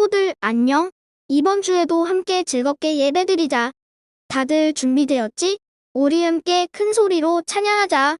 친구들 안녕. 이번 주에도 함께 즐겁게 예배드리자. 다들 준비되었지? 우리 함께 큰 소리로 찬양하자.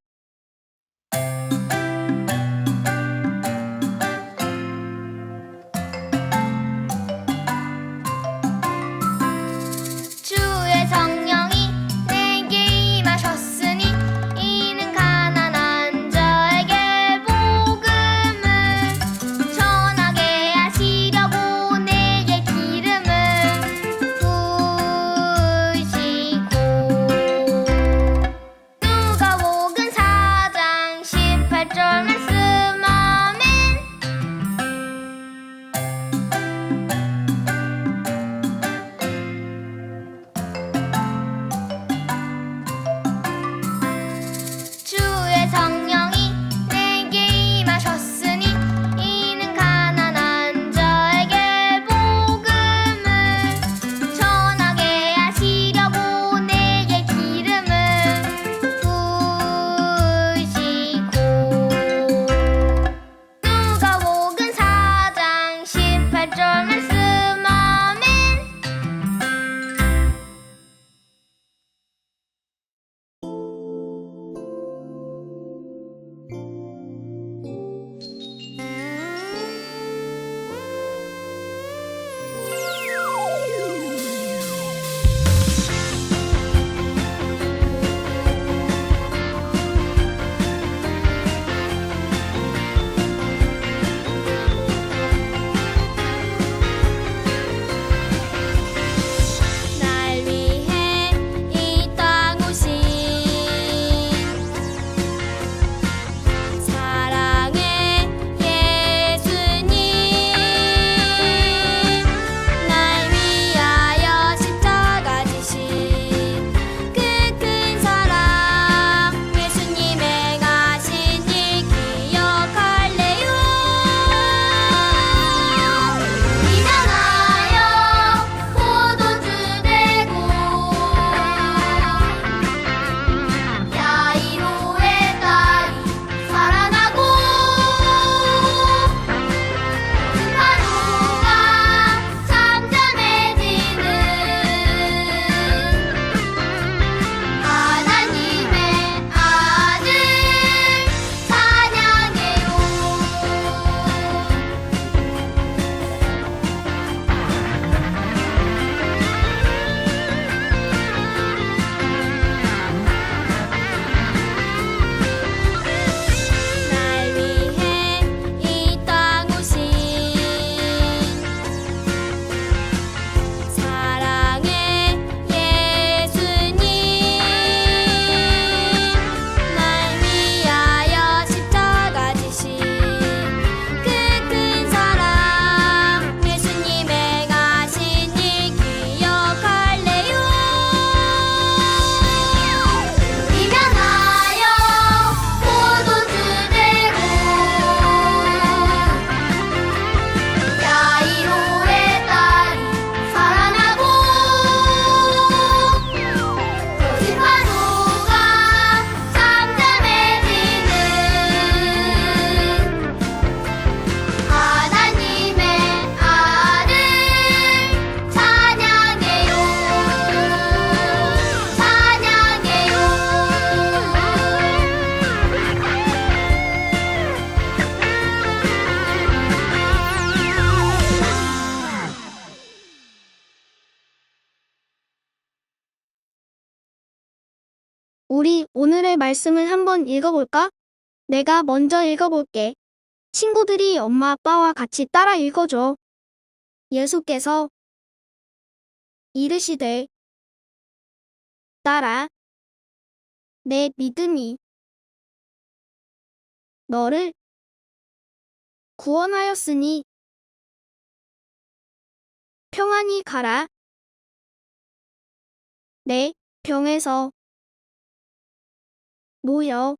우리 오늘의 말씀을 한번 읽어볼까? 내가 먼저 읽어볼게. 친구들이 엄마 아빠와 같이 따라 읽어줘. 예수께서 이르시되 따라 내 믿음이 너를 구원하였으니 평안히 가라. 내 병에서 모여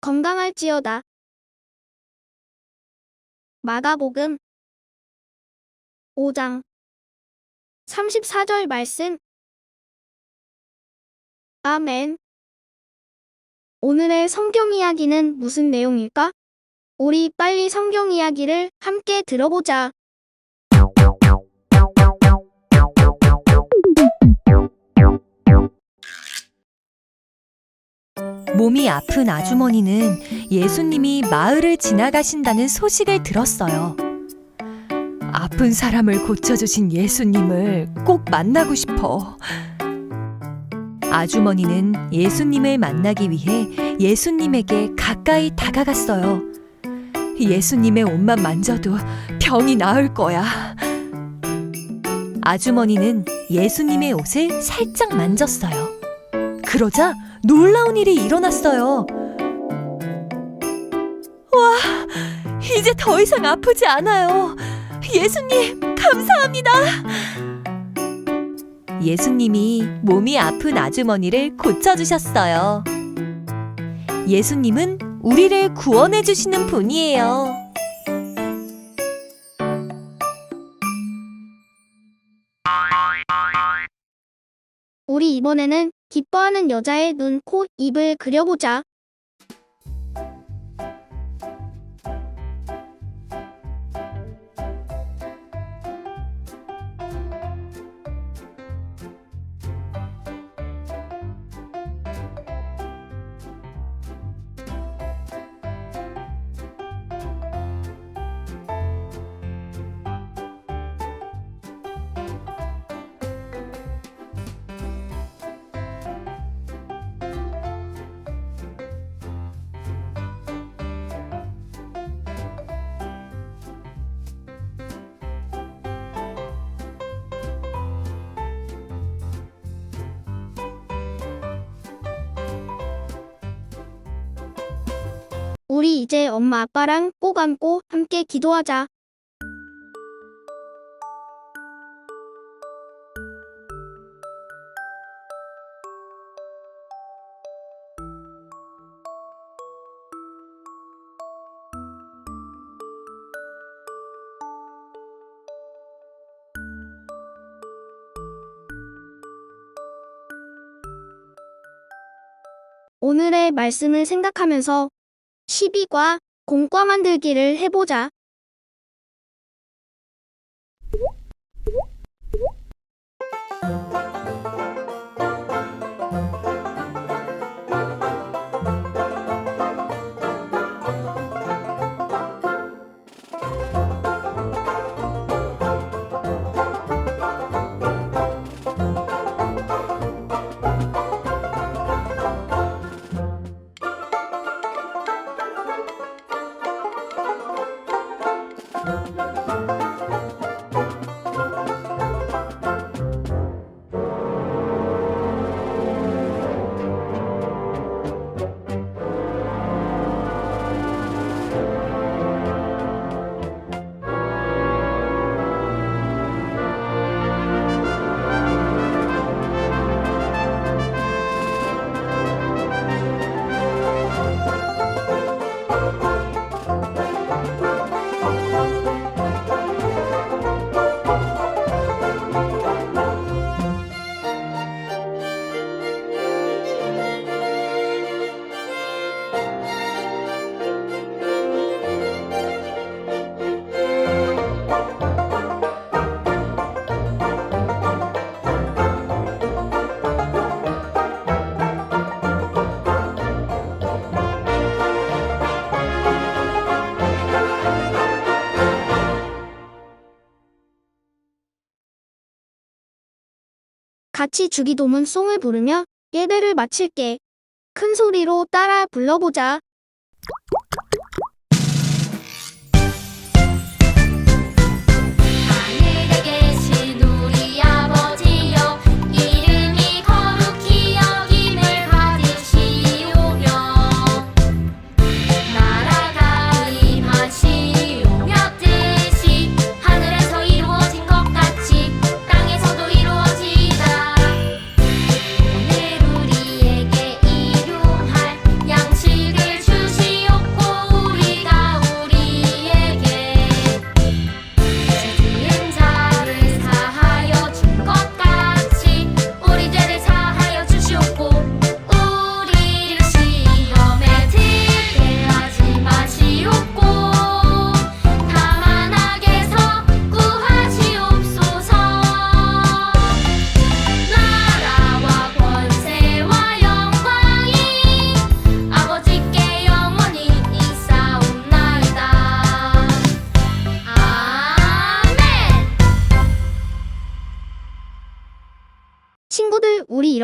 건강할지어다. 마가복음 5장 34절 말씀 아멘. 오늘의 성경 이야기는 무슨 내용일까? 우리 빨리 성경 이야기를 함께 들어보자. 몸이 아픈 아주머니는 예수님이 마을을 지나가신다는 소식을 들었어요. 아픈 사람을 고쳐주신 예수님을 꼭 만나고 싶어. 아주머니는 예수님을 만나기 위해 예수님에게 가까이 다가갔어요. 예수님의 옷만 만져도 병이 나을 거야. 아주머니는 예수님의 옷을 살짝 만졌어요. 그러자 놀라운 일이 일어났어요. 와, 이제 더 이상 아프지 않아요. 예수님, 감사합니다. 예수님이 몸이 아픈 아주머니를 고쳐주셨어요. 예수님은 우리를 구원해 주시는 분이에요. 우리 이번에는 기뻐하는 여자의 눈, 코, 입을 그려보자. 우리 이제 엄마 아빠랑 꼭 안고 함께 기도하자. 오늘의 말씀을 생각하면서 시비과 공과 만들기를 해보자. 같이 주기도문 송을 부르며 예배를 마칠게. 큰 소리로 따라 불러보자.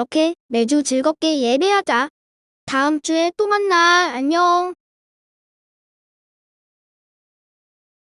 이렇게 매주 즐겁게 예배하자. 다음 주에 또 만나. 안녕.